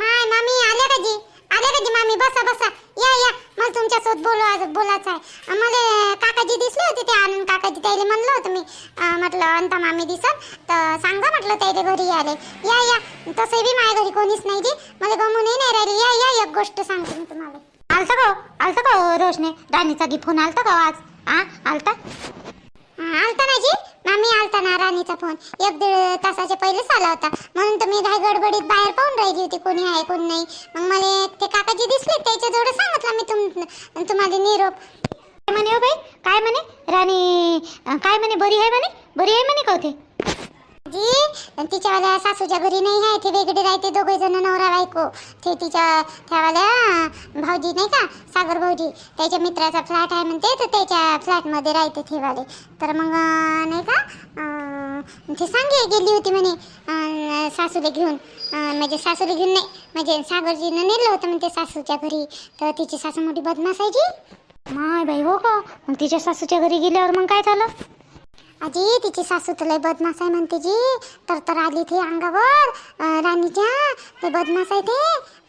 माय मामी आल्या का जी? आल्या का जी मामी? बसा बसा. या या. मला तुमच्यासोबत बोलू आज बोलायचं आहे. मला काकाजी दिसले होते ते आनंद काकाजी त्याला म्हणलं होतं मी. म्हटलं अंता मामी दिसन. तर सांगा म्हटलं त्याला घरी आले या या. तसं बी माझ्या घरी कोणीच नाही जी. मला गमूनही नाही राहिली. या या. एक गोष्ट सांगते मी तुम्हाला. आलतं का हो? आलतं का हो रोशने? राणीचा गी फोन आलता का हो आज? आ आलता? आलता नाही जी. मामी आलता ना राणीचा फोन. एक दीड तासाच्या पहिलेच आला होता. म्हणून तर मी काय गडबडीत बाहेर पाहून राहिली होती कोणी आहे कोण नाही. मग मला ते काकाजी दिसले त्याच्याजवळ सांगितलं मी तुम तुम्हाला निरोप. काय म्हणे हो बाई? काय म्हणे? राणी काय म्हणे? बरी आहे म्हणे? बरी आहे म्हणे कवते जी तिच्यावाल्या सासूच्या घरी नाही आहे ते वेगळे राहते दोघे जण नवरा बायको. ते तिच्या त्यावाल्या भाऊजी नाही का सागर भाऊजी त्याच्या मित्राचा फ्लॅट आहे म्हणते तर त्याच्या फ्लॅटमध्ये राहते ते वाले तर मग नाही का ते सांगे गेली होती म्हणे सासूला घेऊन. म्हणजे सासूला घेऊन नाही म्हणजे सागरजीनं नेलं होतं म्हणते सासूच्या घरी. तर तिची सासू मोठी बदमाश आहे जी. माय बाई हो का? मग तिच्या सासूच्या घरी गेल्यावर मग काय झालं? आजी तिची सासू तर लय बदमाश आहे म्हणते जी. तर तर आली ते अंगावर. अं, राणीच्या ते बदमाश आहे ते.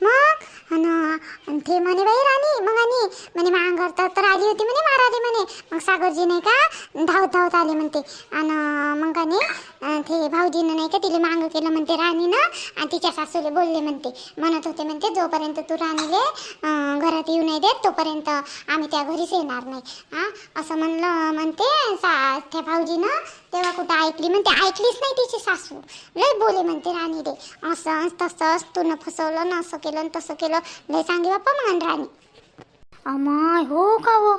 मग? अन ते म्हणे बाई राणी मग आणि? म्हणे मग अंगावर तर तर आली होती म्हणे माराली म्हणे. मग सागरजी नाही का धावत धावत आले म्हणते. आणि मग का नाही अं, ते भाऊजीनं नाही का तिला मांग केलं म्हणते राणीनं. आणि तिच्या सासूले बोलले म्हणते. म्हणत होते म्हणते जोपर्यंत तू राणीले अं, घरात येऊ नाही देत तोपर्यंत आम्ही त्या घरीच येणार नाही. हा असं म्हणलं म्हणते. सा त्या भाऊजीनं तेव्हा कुठं ऐकली. म्हणते ऐकलीच नाही तिची सासू. लय बोले म्हणते राणी रे. असं तसंच तू न फसवलं न असं केलं न तसं केलं. लय सांगे बाप्पा म्हण राणी. अमाय हो का हो?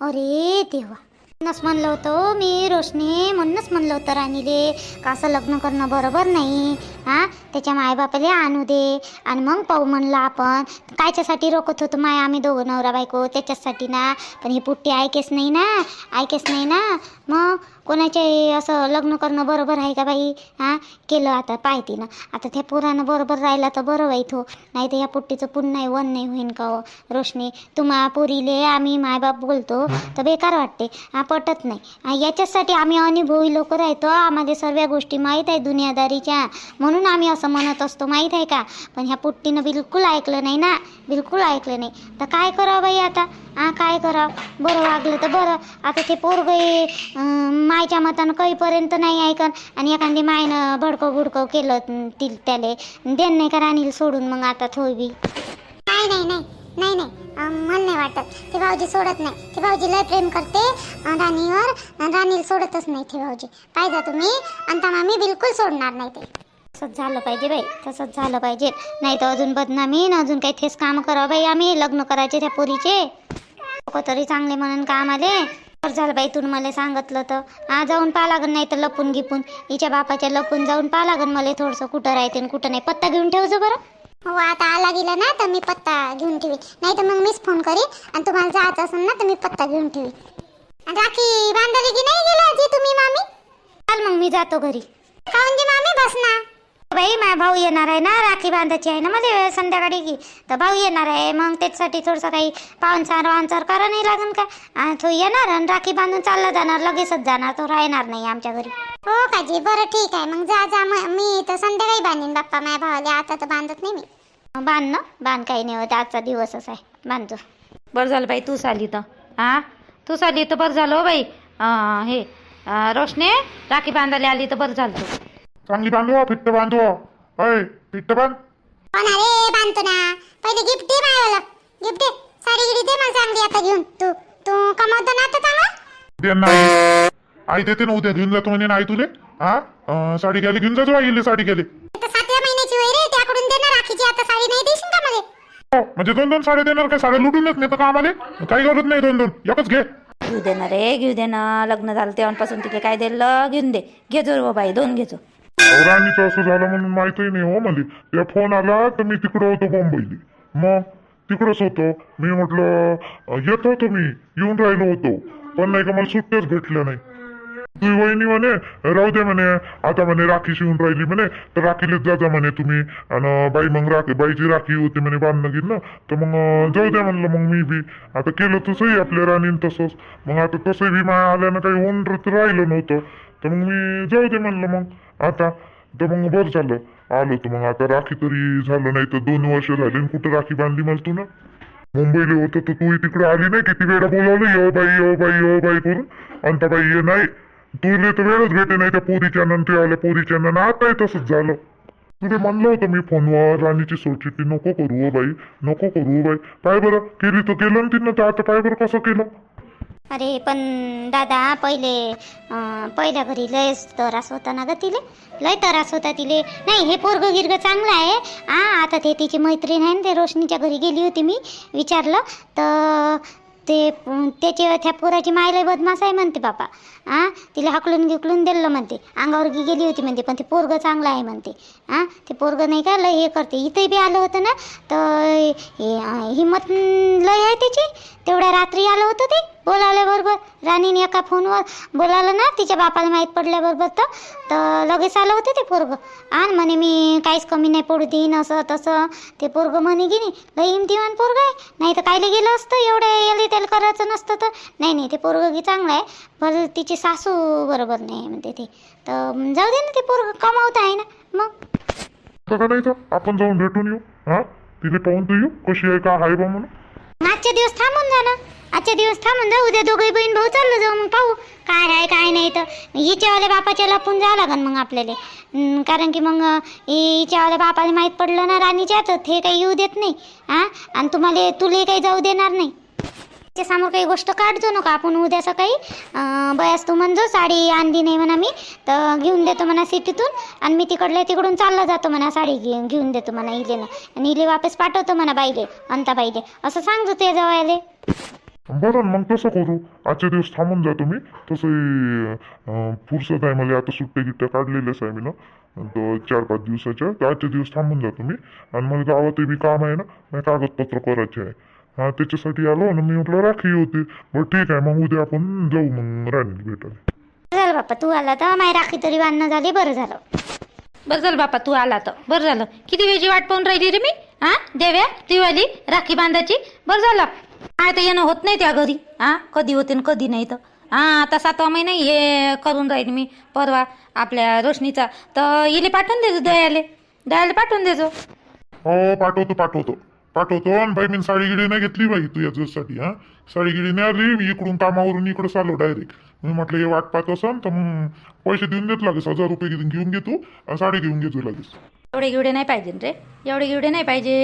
अरे देवा. म्हणूनच म्हणलं होतं हो मी रोशनी. म्हणूनच म्हणलं होतं राणीले का असं लग्न करणं बरोबर नाही? हां त्याच्या मायबापाला आणू दे. आणि मग पाहू म्हणलं आपण. कायच्यासाठी रोखत होतो माय आम्ही दोघं नवरा बायको? त्याच्यासाठी ना. पण ही पुट्टी ऐकेच नाही ना. ऐकेच नाही ना. मग? कोणाचे असं लग्न करणं बरोबर आहे का बाई? हां? केलं आता पाहते ना आता त्या पोरानं बरोबर राहिला तर बरं वाईट हो नाही तर या पुट्टीचं पुन्हा वन नाही होईन का हो? रोशनी तुम्हा पोरीले आम्ही मायबाप बोलतो तर बेकार वाटते. हा पटत नाही. याच्यासाठी याच्याचसाठी आम्ही अनुभवी लोक राहतो. आम्हाला सर्व गोष्टी माहीत आहे दुनियादारीच्या. म्हणून आम्ही असं म्हणत असतो माहीत आहे का? पण ह्या पुट्टीनं बिलकुल ऐकलं नाही ना? बिलकुल ऐकलं नाही. तर काय करावं बाई आता? हा काय करावं? बरं वागलं तर बरं. आता ते पोरग मायच्या मतानं काहीपर्यंत नाही ऐकन. आणि एखादी मायनं भडकं बुडकं केलं ती त्याले. देन नाही का राणीला सोडून मग आता थोडी बी? नाही नाही नाही नाही नाही. मला नाही वाटत. ते भाऊजी सोडत नाही. ते भाऊजी लय प्रेम करते. राणीवर. राणीला सोडतच नाही ते भाऊजी. पाहिजे तुम्ही. आणि मामी बिलकुल सोडणार नाही ते. तसंच झालं पाहिजे बाई. तसंच झालं पाहिजे. नाही तर अजून बदनामी अजून काही थेस काम करावं बाई. आम्ही लग्न करायचे त्या पोरीचे. लोक तरी चांगले म्हणून का आम्हाला बरं झालं बाई तू मला सांगितलं तर. हा जाऊन पाहा लागन नाही तर लपून गिपून. हिच्या बापाच्या लपून जाऊन पाहा लागन मला थोडंसं कुठं राहते आणि कुठं नाही. पत्ता घेऊन ठेवજો बरं. हो आता आला गेला ना तर मी पत्ता घेऊन ठेवीन. नाही तर मग मीच फोन करीन आणि तुम्हाला जायचं असेल ना तर मी पत्ता घेऊन आणि राखी बांधली की नाही गेला जी तुम्ही मामी? चाल मग मी जातो घरी. काऊन जी मामी बस ना. बाई माझा भाऊ येणार आहे ना राखी बांधायची आहे ना मला संध्याकाळी की तर भाऊ येणार आहे मग त्याच्यासाठी थोडंसं काही पाहुणचार वाहनचार करा नाही लागन का? आणि तो येणार आणि राखी बांधून चालला जाणार लगेचच जाणार तो राहणार नाही आमच्या घरी. हो काजी बरं ठीक आहे. मग जा जा म- मी तर संध्याकाळी बांधीन बाप्पा माझ्या भावाला. आता तर बांधत नाही मी. बांध ना बांध काही नाही होत आजचा दिवसच आहे. बांधतो बरं झालं बाई तूच आली तर. हां तूच आली तर बरं झालं हो बाई. हे रोशने राखी बांधायला आली तर बरं झालं. तू चांगली बांधू फिट्ट बांधू अय फिट्ट बांध हो ना रे बांधतो ना पहिले गिफ्ट दे मला गिफ्ट दे. साडी गिडी दे मला चांगली आता घेऊन. तू तू कमावतो ना आता चांगला? दे नाही आई. देते ना उद्या. घेऊन जातो म्हणे नाही तुले. हा? अं, साडी घ्यायला घेऊन जातो आईले साडी घ्यायला. आता सातव्या महिन्याची वय रे त्याकडून दे ना राखीची आता साडी नाही देशील का मला? हो म्हणजे दोन दोन साड्या देणार काय साड्या लुटूनच नाही तर का आम्हाला काही गरज नाही दोन दोन एकच घे. घेऊ दे ना रे घेऊ दे ना. लग्न झालं तेव्हापासून तिथे काय दिलं घेऊन दे. घेजो रे बाई दोन घेजो राणीचं असं झालं म्हणून माहितही नाही हो मला त्या फोन आला तर मी तिकडं होतो मुंबईली मग तिकडंच होतो. मी म्हटलं येत होतो मी येऊन राहिलो होतो. पण नाही का मला सुट्ट्याच भेटल्या नाही. तुझी वहिनी म्हणे राहू दे म्हणे. आता म्हणे राखी शिवून राहिली म्हणे. तर राखीलाच जा जा म्हणे तुम्ही. आणि बाई मग राखी बाईची राखी होती म्हणे बांधणं गेलं तर मग जाऊ द्या म्हणलं मग मी बी. आता केलं तसंही आपल्या राणीनं तसंच. मग आता तसंही बी माया आल्यानं काही होऊन राहिलं नव्हतं. तर मग मी जाऊ दे म्हणलं मग. आता तर मग बरं झालं. आलो तर मग आता राखी तरी झालं नाही तर दोन वर्ष झाले. आणि कुठं राखी बांधली मला तू ना? मुंबईला होतं तर तू तिकडे आली नाही किती वेळा बोलावलं? यो बाई यो बाई यो बाई करून. आणि बाई ये नाही. तुले तर वेळच भेटे नाही त्या पोरीच्या नंतर आल्या. पोरीच्या नंतर आता तसंच झालं. तुला म्हणलं होतं मी फोनवर राणीची सोडचिट्टी नको करू बाई नको करू बाई. पाय बरं केली तर केलं ना तिनं. तर आता पाय बरं कसं केलं? अरे पण दादा पहिले पहिल्या घरी लयच त्रास होता ना ग तिले? लय त्रास होता तिले. नाही हे पोरग गिरग चांगलं आहे. आ आता ते तिची मैत्रीण आहे ना ते रोशनीच्या घरी गेली होती मी विचारलं. तर ते त्याचे त्या पोराची मायला बदमाश आहे म्हणते बापा. आ तिला हकलून गिकलून दिलं म्हणते. अंगावर गी गेली होती म्हणते पण ते पोरग चांगलं आहे म्हणते. आ ते पोरग नाही का लय हे करते. इथे बी आलं होतं ना तर हे, हिंमत लय आहे त्याची तेवढ्या रात्री आलं होतं ते. बोलावल्याबरोबर राणीने एका फोनवर बोलावलं ना तिच्या बापाला माहीत पडल्याबरोबर तर. तर लगेच आलं होतं ते पोरग. आणि म्हणे मी काहीच कमी नाही पडू देईन असं तसं. ते पोरग म्हणे की नाही लई हिमतीवान पोरग आहे. नाही तर कायले गेलं असतं? एवढं याला त्याला करायचं नसतं तर. नाही नाही ते पोरग की चांगलं आहे. पण तिची सासू बरोबर नाही म्हणते ते. तर जाऊ दे ना ते पोरग कमावत आहे ना. मग? का नाही तर? आपण जाऊन भेटून येऊ. हा? तिथे पाहून येऊ. कशी आहे का आहे बा म्हणून? आजच्या दिवस थांबून जा ना आजच्या दिवस थांबून जाऊ उद्या दोघे बहीण भाऊ चाललं जाऊ मग पाहू. काय आहे काय नाही तर हिच्यावाल्या बापाच्या लपून जावं लागन मग आपल्याला. कारण की मग हिच्यावाल्या बापाला माहीत पडलं ना राणीच्या तर ते काही येऊ देत नाही. हा? आणि तुम्हाला तुले काही जाऊ देणार नाही. त्याच्यासमोर काही गोष्ट काढतो नका आपण उद्या सकाळी बयास तू म्हणजो साडी आणली नाही म्हणा मी तर घेऊन देतो म्हणा सिटीतून आणि मी तिकडल्या तिकडून चालला जातो म्हणा साडी घेऊन घेऊन देतो म्हणा इलेनं आणि इले वापस पाठवतो म्हणा बाईले अंता बाईले असं सांगतो ते जवायले. बरं मग तसं करू? आजचे दिवस थांबून जातो मी तसं फुरसत आहे मला आता सुट्ट्या गिट्ट्या काढलेल्याच आहे मी ना. तर चार पाच दिवसाच्या. तर आजचे दिवस थांबून जातो मी आणि मला गावात बी काम आहे ना मी कागदपत्र करायचे आहे. हा त्याच्यासाठी आलो ना मी म्हटलं राखी होती. बरं ठीक आहे मग उद्या आपण जाऊ मग राणी भेटायला. झालं बाप्पा तू आला तर माय राखी तरी बांधणं झाली बरं झालं. बरं झालं बापा तू आला तर. बरं झालं. किती वेळची वाट पाहून राहिली रे मी? हा देव्या दिवाळी राखी बांधायची? बरं झालं. काय तर येणं होत नाही त्या घरी. हा? कधी होते न कधी नाही तर. हा आता सातवा महिना हे करून राहील मी. परवा आपल्या रोशनीचा. तर इले पाठवून देजो दयाले. दयाले पाठवून देजो. हो पाठवतो पाठवतो. पाठवतो आणि बाई मी साडी गिडी नाही घेतली बाई तू याच्यासाठी हा? साडी गिडी नाही आली मी इकडून कामावरून इकडं चाललो डायरेक्ट मी म्हटलं हे वाट पाहत असन तर मग पैसे देऊन देत लागेस हजार रुपये घेऊन घेऊन घेतो साडी घेऊन घेतो लगेच. एवढे गिवडे नाही पाहिजे रे. एवढे गिवडे नाही पाहिजे.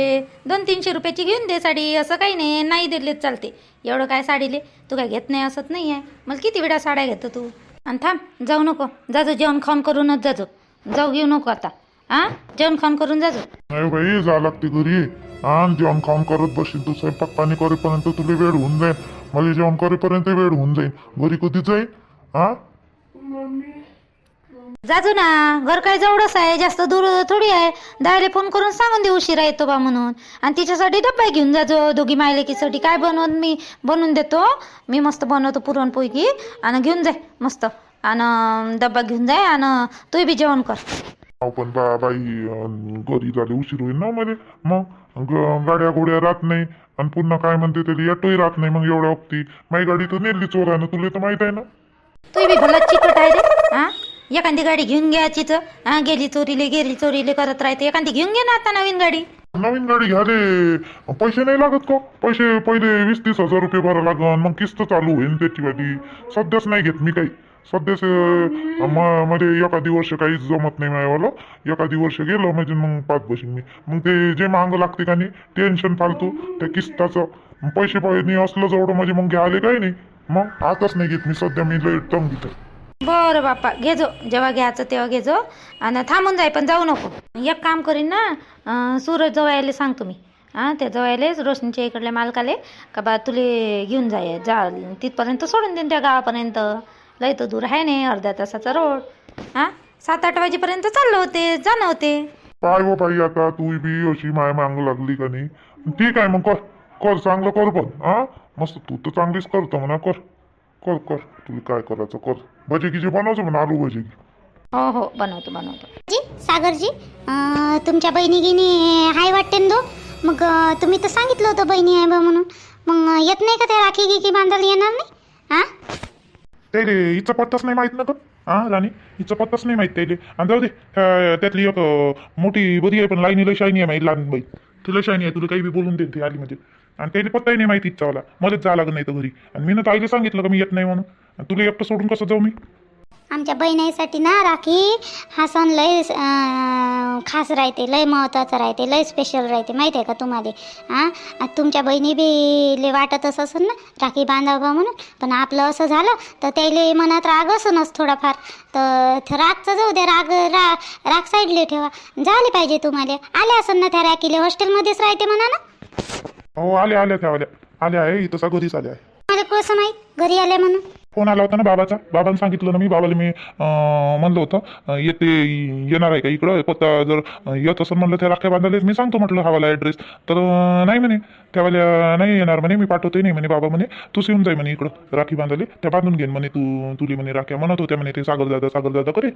दोन तीनशे रुपयाची घेऊन दे साडी. असं काही नाही. नाही दिले चालते. एवढं काय साडीले तू काय घेत नाही असत नाही आहे मला किती वेळा साड्या घेतो तू? आणि थांब. जाऊ नको. जाजो जेवण खाऊन करूनच जाजो जाऊ घेऊ नको आता. हा जेवण खाऊन करून जाजो नाही बाई जा लागते घरी. आणि जेवण खाऊन करत बसशील तू. स्वयंपाक पाणी करेपर्यंत तुला वेळ होऊन जाईल मला जेवण करेपर्यंत वेळ होऊन जाईल घरी कधी जाईल हा जाजो ना. घर काय जवळच आहे जास्त दूर थोडी आहे. दायले फोन करून सांगून दे उशिरा येतो बा म्हणून. आणि तिच्यासाठी डब्बा घेऊन जाजो दोघी मायलेकीसाठी. काय बनवून मी? बनवून देतो. मी मस्त बनवतो पुरणपोळी. आणि घेऊन जाय मस्त. आणि डब्बा घेऊन जाय आणि तू बी जेवण कर. अहो पण बा बाई घरी झाले उशीर होईल ना मध्ये मग ग- गाड्या गोड्या राहत नाही. आणि पुन्हा काय म्हणते तरी ऑटोही राहत नाही मग एवढ्या वक्ती माझी गाडी तर नेली चोरानं. तुला तर माहीत आहे ना. तू बी भला चिकट आहे रे हा? एखादी गाडी घेऊन घ्यायची तर हा गेली चोरीले गेली चोरीले करत राहते. एखादी घेऊन घे ना आता नवीन गाडी. नवीन गाडी घ्या रे. पैसे नाही लागत का? पैसे पहिले वीस तीस हजार रुपये भरा लागन मग किस्त चालू होईल त्याची गाडी सध्याच नाही घेत मी काही. सध्याच म्हणजे एखादी वर्ष काहीच जमत नाही माझ्यावालं. एखादी वर्ष गेलं म्हणजे मग पाच बसीन मी. मग ते जे महाग लागते का नाही टेन्शन फालतू. त्या किस्ताचं. पैसे पाहिजे असलं जवळ म्हणजे मग घ्यायला काही नाही. मग आताच नाही घेत मी. सध्या मी लय तंग घेतो बरं बाप्पा घेजो. जेव्हा घ्यायचं तेव्हा घेजो. आणि थांबून जाय पण जाऊ नको. एक काम करीन ना सूरज जवळ सांगतो मी हां त्या जवळलेच रोशनीच्या इकडल्या मालकाले का बा तुले घेऊन जाय जा तिथपर्यंत सोडून देईन त्या गावापर्यंत. लय तर दूर आहे नाही अर्ध्या तासाचा रोड. हां सात आठ वाजेपर्यंत चाललं होते जाणं होते. काय हो बाई आता तू बी अशी माय मांग लागली का नाही? ठीक आहे मग कर. कर चांगलं कर पण. हां मस्त तू तर चांगलीच करतो म्हणा कर. कर कर. तुला काय करायचं कर. भजी गिजे बनवतो म्हणा आलू भजी हो हो बनवतो बनवतो. जी सागरजी अं, तुमच्या बहिणी गिनी हाय वाटते ना दो. मग अं, तुम्ही तर सांगितलं होतं बहिणी आहे बा म्हणून. मग अं, येत नाही का त्या राखी गिकी बांधायला येणार नाही? हा? ते रे हिचा पत्ताच नाही माहीत ना का हा राणी हिचा पत्ताच नाही माहीत त्याले. आणि जाऊ दे त्या- त्यातली एक अं, मोठी बरी आहे पण लाईनी लय शायनी आहे माहिती लहान बाई. ती लय शायनी आहे तुला काही बी बोलून देते ती आली म्हणजे. आणि त्याला पत्ताही नाही माहिती हिचा मध्येच जावं लागत नाही तर घरी. आणि मी ना ताईला सांगितलं का मी येत नाही म्हणून. आणि तुला एकटं सोडून कसं जाऊ मी? आमच्या बहिणीसाठी ना राखी हा सण लय अं, खास राहते लय महत्त्वाचं राहते लय स्पेशल राहते माहिती आहे का तुम्हाला? हां तुमच्या बहिणी बी ले वाटतच असेल ना राखी बांधावं म्हणून. पण आपलं असं झालं तर त्याले मनात राग असनच थोडाफार. तर थ- रागचं जाऊ दे राग रा राग साईडले ठेवा. झाले पाहिजे तुम्हाला. आले असेल ना त्या राखीले हॉस्टेलमध्येच राहते म्हणा ना. हो आले आल्या त्या आल्या आल्या आहे इथं घरीच आल्या आहे. मला कसं माहीत? घरी आले म्हणून. फोन आला होता ना बाबाचा. बाबांनी सांगितलं ना मी बाबाला मी अं, म्हणलं होतं अं, येते येणार आहे का इकडं? पत्ता जर अं, येत असं म्हणलं त्या राख्या बांधायला मी सांगतो म्हटलं हवाला ॲड्रेस तर अं, नाही म्हणे त्यावेळेला नाही येणार म्हणे मी पाठवते नाही म्हणे बाबा म्हणे तूच येऊन जाय म्हणे इकडं राखी बांधायला. त्या बांधून घेईन म्हणे तू तुली म्हणे राख्या म्हणत होत्या म्हणे ते सागर दादा सागर दादा करे.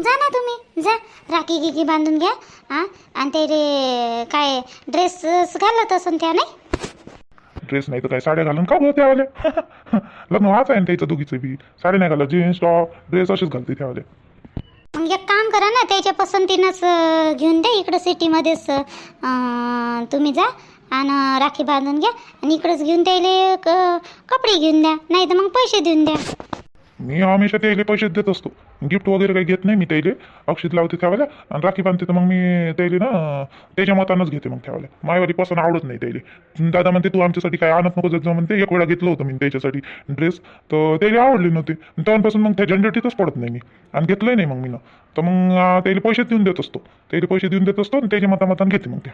जा ना तुम्ही. जा राखी गिकी बांधून घ्या हा? आणि ते रे काय ड्रेस घालत असून त्या नाही? ड्रेस नाही तर काय साड्या घालून का बरं त्यावाल्या लग्न व्हायचं आहे ना त्याचं दोघीचं बी. साडी नाही घालत जीन्स टॉप ड्रेस असेच घालते त्यावाल्या मग एक काम करा ना त्याच्या पसंतीनंच अं, घेऊन द्या इकडं सिटीमध्येच अं, तुम्ही जा आणि राखी बांधून घ्या आणि इकडंच घेऊन द्यायले क- कपडे घेऊन द्या नाही तर मग पैसे देऊन द्या. मी हमेशा त्याला पैसे देत असतो. गिफ्ट वगैरे काही घेत नाही मी त्याला. अक्षित लावते त्यावेळेला आणि राखी बांधते तर मग मी त्याला ना त्याच्या मतानंच घेते मग त्यावेळेला मायवाली पसंत आवडत नाही त्याला. दादा म्हणते तू आमच्यासाठी काय आणत नको जात जा म्हणते. एक वेळा घेतलं होतं मी त्याच्यासाठी ड्रेस तर त्याला आवडले नव्हते. तेव्हापासून मग त्या झंझटीतच पडत नाही मी. आणि घेतलंही नाही मग मी ना. तर मग त्याला पैसे देऊन देत असतो. त्याला पैसे देऊन देत असतो आणि त्याच्या मतामतान घेते मग त्या.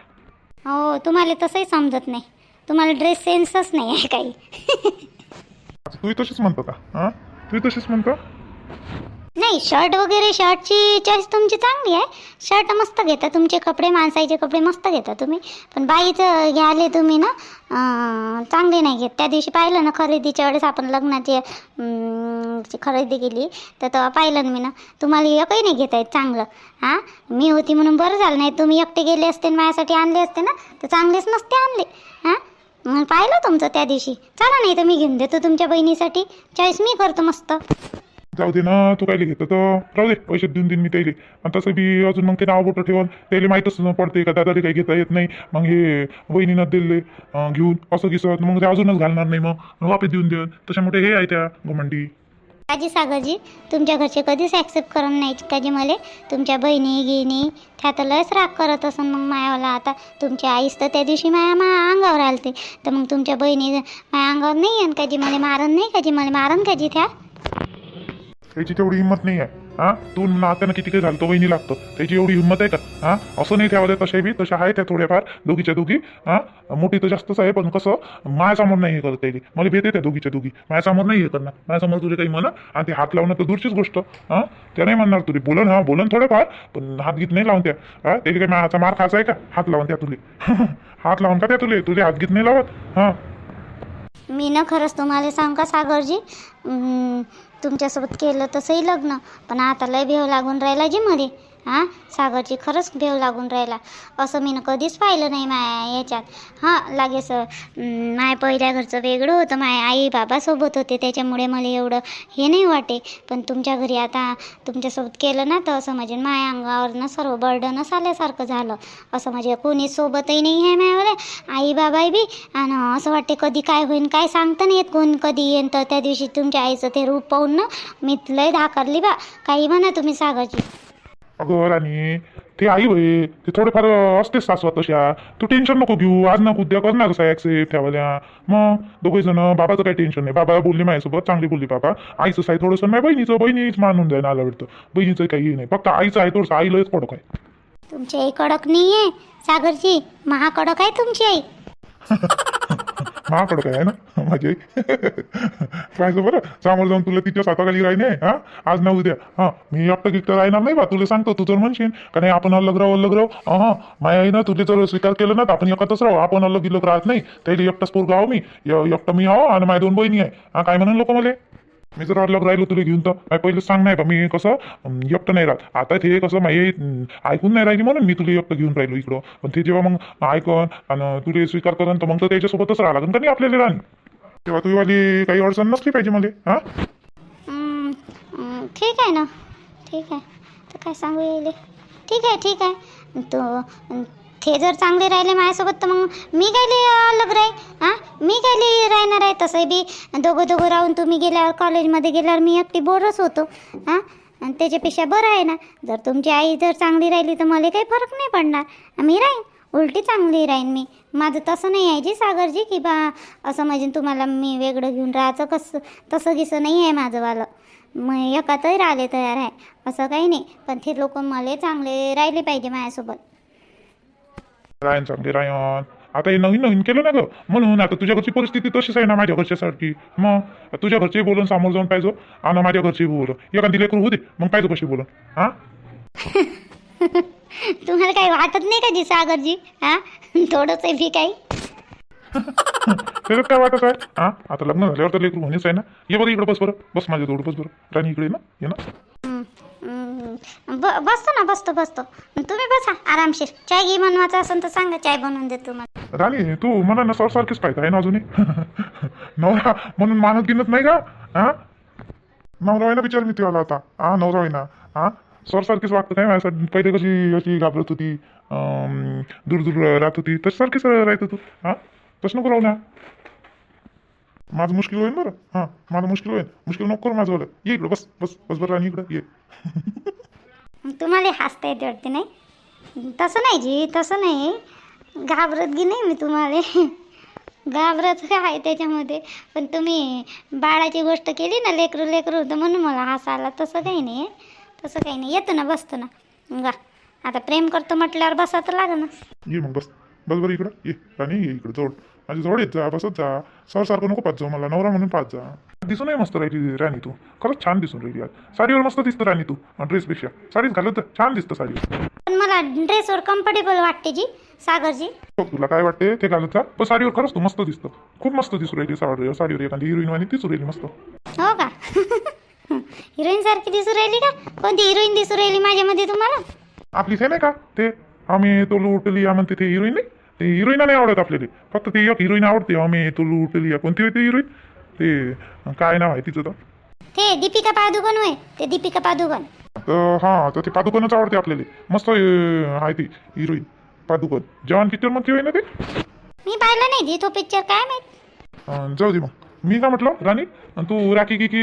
हो तुम्हाला तसंही समजत नाही. तुम्हाला ड्रेस सेन्सच नाही आहे काही. तूही तशीच म्हणतो का? हां तू तशीच म्हणतो? नाही शर्ट वगैरे शर्टची चॉईस तुमची चांगली आहे. शर्ट मस्त घेता तुमचे कपडे माणसाचे कपडे मस्त घेता तुम्ही. पण बाईचं घ्याले तुम्ही ना अं, चांगले नाही घेत. त्या दिवशी पाहिलं ना खरेदीच्या वेळेस आपण लग्नाची अं, ची खरेदी केली तर तेव्हा पाहिलं ना मी ना तुम्हाला एकही नाही घेता येत चांगलं. हां? मी होती म्हणून बरं झालं. नाही तुम्ही एकटे गेले असते आणि माझ्यासाठी आणले असते ना तर चांगलेच नसते आणले. हां? पाहिलं तुमचं त्या दिवशी. चला नाही तर मी घेऊन देतो तुमच्या बहिणीसाठी. चॉईस मी करतो मस्त. जाऊ दे ना तू काय घेतो तर. राहू दे पैसे देऊन देईन मी त्याला. आणि तसं बी अजून मग ते नाव बोटं ठेवून त्याला माहीतच पडते का दादा काही घेता येत नाही. मग हे बहिणीनं दिले घेऊन असं घिसत मग ते अजूनच घालणार नाही मग. वापस देऊन देऊन तशामुळे हे आहे त्या घमंडी. काजी सागरजी तुमच्या घरचे कधीच ॲक्सेप्ट करत नाही काजी मले. तुमच्या बहिणी गिणी त्या तर लयच राग करत असन मग मायावाला. आता तुमची आईस तर त्या दिवशी माया माया अंगावर आलते. तर मग तुमच्या बहिणी माया अंगावर नाही आणि काजी मला मारन नाही काजी मला मारन काजी त्या? त्याची तेवढी हिंमत नाही आहे. हा? तू नात्यानं किती काही झालं तो लागतो. लागतं त्याची एवढी हिंमत आहे का? हा? असं नाही ठेवायला तशा बी तशा आहे त्या थोड्याफार दोघीच्या दोघी. हा? मोठी तर जास्तच आहे पण कसं माझ्यासमोर नाही हे करत त्याची मला भेटे त्या दोघीच्या दोघी. माझ्यासमोर नाही हे करणार. माझ्यासमोर तुझे काही म्हणा आणि ते हात लावणं तर दूरचीच गोष्ट. हा? त्या नाही म्हणणार तुझी. बोलन हा बोलन थोडंफार पण हात गीत नाही लावून त्या. हा? त्याची काही माझा मार खायचा आहे का? हात लावून त्या तुले. हात लावून का त्या तुले? तुझे हात गीत नाही लावत. हा? मी ना खरंच तुम्हाला सांग का सागरजी? तुमच्यासोबत केलं तसंही लग्न. पण आता लय भेव लागून राहिला जी मध्ये हां? सागरची खरंच भेव लागून राहिला. असं मी कधीच पाहिलं नाही माया याच्यात. हां लागेच अं, माय पहिल्या घरचं वेगळं होतं. माय आई बाबासोबत होते. त्याच्यामुळे मला एवढं हे नाही वाटे. पण तुमच्या घरी आता तुमच्यासोबत केलं ना तर असं म्हणजे माया अंगावरनं सर्व बर्डनच आल्यासारखं झालं. असं म्हणजे कोणी सोबतही नाही आहे मायावर आई बाबाही बी. आणि असं वाटते कधी काय होईन काय सांगता नाही येत. कोण कधी येईन तर त्या दिवशी तुमच्या आईचं ते रूप पाहून ना मी लय धाकरली बा. काही म्हणा तुम्ही सागरची अगं राणी ते आई होय ते थोडेफार असतेच सासवा तशा तू टेन्शन नको घेऊ आज ना उद्या करणार कसं ऍक्सेप्ट ठेवाल्या मग दोघे जण बाबाचं काही टेन्शन नाही. बाबा बोलले माझ्यासोबत चांगली बोलली बाबा. आईचं आहे थोडंसं नाही बहिणीचं बहिणीच मानून जाईल आला वाटतं बहिणीचं काही नाही. फक्त आईचं आहे थोडंसं आईलाच पडक आहे. तुमची आई कडक नाही आहे सागरची महाकडक आहे तुमची आई. माकडं काय आहे ना? माझी आई. पाहिजे बरं? समोर जाऊन तुला तिच्या हाताखाली राहिने हा? आज ना उद्या. हा मी एकटं गिफ्ट राहणार नाही बा तुला सांगतो तू जर म्हणशील. का नाही आपण अलग राहू अलग राहू? हा माझ्या आई ना तुझे जर स्वीकार केलं ना तर आपण एकत्रच राहू. आपण अलग गिलग राहत नाही. त्याला एकटाच पोरगा आहो मी. एकटं मी आहो आणि माझ्या दोन बहिणी आहे. हा काय म्हणून लोक मला? मी जर अलग राहिलो तुला घेऊन तर काय पहिले सांग नाही का? मी कसं एकटं नाही राहत. आता ते कसं माझी ऐकून नाही राहिली म्हणून मी तुला एकटं घेऊन राहिलो इकडं. पण ते जेव्हा मग ऐकन आणि तुला स्वीकार करन तर मग तर त्याच्यासोबतच राहा लागेल का नाही आपल्याला राहणी तेव्हा तुझी वाली काही अडचण नसली पाहिजे मला हा? ठीक आहे ना. ठीक आहे. तर काय सांगू येईल ठीक आहे ठीक आहे. तो ते जर चांगले राहिले माझ्यासोबत तर मग मी काय अलग राहील? हां मी काय राहणार आहे तसं? बी दोघं दोघं राहून तुम्ही गेल्यावर कॉलेजमध्ये गेल्यावर मी एकटी बोरच होतो. हां आणि त्याच्यापेक्षा बरं आहे ना? जर तुमची आई जर चांगली राहिली तर मला काही फरक नाही पडणार. मी राहीन. उलटी चांगली राहीन मी. माझं तसं नाही आहे जी सागरजी की बा असं म्हणजे तुम्हाला मी वेगळं घेऊन राहायचं कसं तसं गिसं नाही आहे माझंवालं. मग एकातही राहिले तयार आहे. असं काही नाही. पण ते लोक मला चांगले राहिले पाहिजे माझ्यासोबत. रायन चांगले रायन आता हे नवीन नवीन केलं ना ग. म्हणून आता तुझ्या घरची परिस्थिती तशीच आहे ना माझ्या घरच्यासारखी. मग तुझ्या घरचे बोलून समोर जाऊन पाहिजे. आणि माझ्या घरचे बोल. एखादी लेकरू होते मग पाहिजे कशी बोलून हा? तुम्हाला काही वाटत नाही का जी सागरजी? हां? थोडंसं बी काही. त्याच्यात काय वाटत आहे? हा? आता लग्न झाल्यावर तर लेकरू होणीच आहे ना. ये बरं इकडे बस बरं. बस माझ्या जवळ बस बरं. राणी इकडे ना. ये ना. ब बसतो ना बसतो बसतो. तुम्ही बसा आरामशीर. चाय घे बनवायचं असेल तर सांगा चाय बनवून देतो मला राणी तू मला ना सर सारखीच पाहिजे आहे ना अजूनही? नवरा म्हणून मानत गिनत नाही का? हा नवरा ना विचार मी तुला आता हा नवरा आहे ना हा सर सारखीच वागतं काय माझ्यासाठी. पहिले कशी अशी घाबरत होती दूर दूर राहत होती तशी सारखीच राहत तू हा तसं नको राहू ना. माझं मुश्किल होईल बरं. हां माझं मुश्किल होईल मुश्किल नको करू माझं. ये इकडं बस बस बस बरं राणी इकडं ये. तुम्हाला हसता येते वाटते नाही? तसं नाही जी तसं नाही. घाबरत गी नाही मी तुम्हाला. घाबरत आहे त्याच्यामध्ये. पण तुम्ही बाळाची गोष्ट केली ना लेकरू लेकरू तर म्हणून मला हसा आला तसं काही नाही. तसं काही नाही. येतं ना बसतो ना. वा आता प्रेम करतो म्हटल्यावर बसा तर लागं ना. ये मग बस. बस बरं इकडं. ये राणी ये इकडं जवळ. माझ्या जवळ येत जा बसत जा. सर सारखं नको पाहत जाऊ मला नवरा म्हणून पाहत जा. दिसून नाही मस्त राहिली राणी तू. खरंच छान दिसून राहिली आज. साडीवर मस्त दिसतं राणी तू ड्रेसपेक्षा साडीच घालत छान दिसतं साडीवर पण मला ड्रेसवर कम्फर्टेबल वाटते जी सागरजी. बघ तुला काय वाटते ते घालत जा. पण साडीवर खरंच तू मस्त दिसतं. खूप मस्त दिसू राहिली साडीवर साडीवर एखादी हिरोईन वाणी दिसू राहिली मस्त. हो का? हिरोईन सारखी दिसू राहिली का? कोणती हिरोईन दिसू राहिली माझ्यामध्ये तुम्हाला? आपली हे नाही का ते? आम्ही तो लुटली म्हणते ते हिरोईन नाही? ते हिरोईन नाही आवडत आपल्याला. फक्त ती एक हिरोईन आवडते आम्ही तो लुटली कोणती होती हिरोईन. ते काय नाव आहे तिचं तर? ते दीपिका पादुकोण होय ते दीपिका पादुकोण. तर हां तर ते पादुकोनच आवडते आपल्याला. मस्त अं, आहे ती हिरोईन पादुकोन जवान पिक्चरमध्ये होय ना ते? मी पाहिलं नाही जी तो पिक्चर काय माहीत? अं, जाऊ दे मग. मी का म्हटलं राणी? तू राखी की की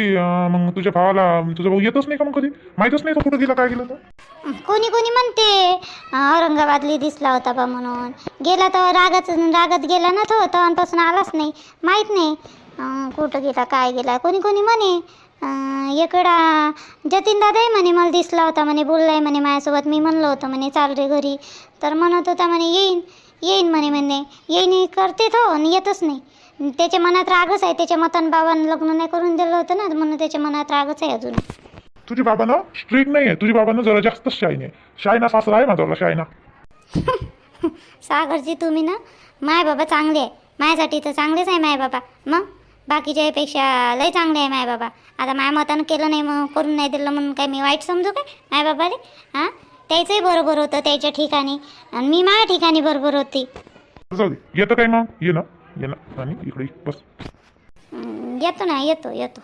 मग तुझ्या भावाला तुझा भाऊ येतच नाही का मग कधी? माहीतच नाही तो कुठं गेला काय गेला तर कोणी कोणी म्हणते औरंगाबादली दिसला होता बा म्हणून. गेला तर रागाच रागात गेला ना तो तवांपासून आलाच नाही. माहीत नाही कुठं गेला काय गेला. कोणी कोणी म्हणे इकडा जतीन दादाही म्हणे मला दिसला होता म्हणे बोललाय म्हणे माझ्यासोबत. मी म्हणलं होतं म्हणे चाल रे घरी. तर म्हणत होता म्हणे येईन. येईन म्हणे म्हणे. येईन करते तो आणि येतच नाही. त्याच्या मनात रागच आहे. त्याच्या मतान बाबांना लग्न नाही करून दिलं होतं ना म्हणून त्याच्या मनात रागच आहे अजून. तुझी बाबानं स्ट्रीक नाही आहे तुझी बाबानं जरा जास्तच शाईन आहे. शायना सासरा आहे माझा शायना सागरजी तुम्ही ना माय बाबा चांगले आहे. माझ्यासाठी तर चांगलेच आहे माय बाबा. मग? बाकीच्यापेक्षा लय चांगले आहे माय बाबा. आता माय मतानं केलं नाही मग करून नाही दिलं म्हणून काय मी वाईट समजू काय? माय बाबाले? हां? त्याचंही बरोबर होतं त्याच्या ठिकाणी. आणि मी माझ्या ठिकाणी बरोबर होती. जाऊ दे. येतं काय मग? ये ना. ये ना. आणि इकडे ये, बस येतो ना. येतो येतो.